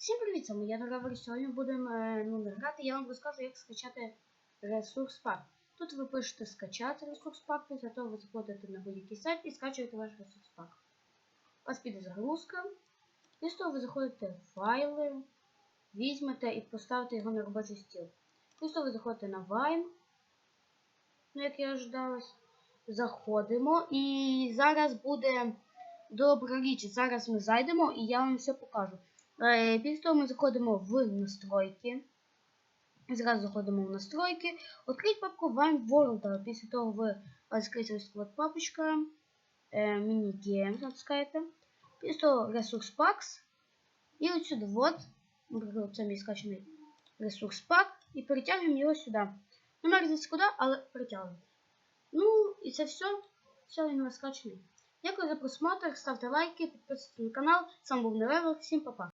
Всім привіт, це моя дорога Сьогодні будемо е, ну, грати. Я вам розкажу, як скачати ресурс пак. Тут ви пишете скачати ресурс пак, після того ви заходите на будь-який сайт і скачуєте ваш ресурс пак. У вас піде загрузка. Після того ви заходите в файли, візьмете і поставите його на робочий стіл. Після того ви заходите на Vine, ну як я ожидалось. Заходимо і зараз буде добра річ. Зараз ми зайдемо і я вам все покажу. Е, Після того ми заходимо в настройки. Зразу заходимо в настройки. Відкрить папку Vine World. Після того ви відкриється ось от папочка. Е, Міні-гейм натискаєте. Після того ресурс Packs. І отсюди вот. Наприклад, це мій скачаний ресурс пак. І перетягуємо його сюди. Не мерзнеться куди, але перетягуємо. Ну, і це все. Все, він скачаний. Дякую за просмотр, ставте лайки, підписуйтесь на канал. Вами був Невевел. Всім па-па.